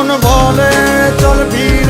মন বলে চল ফিরে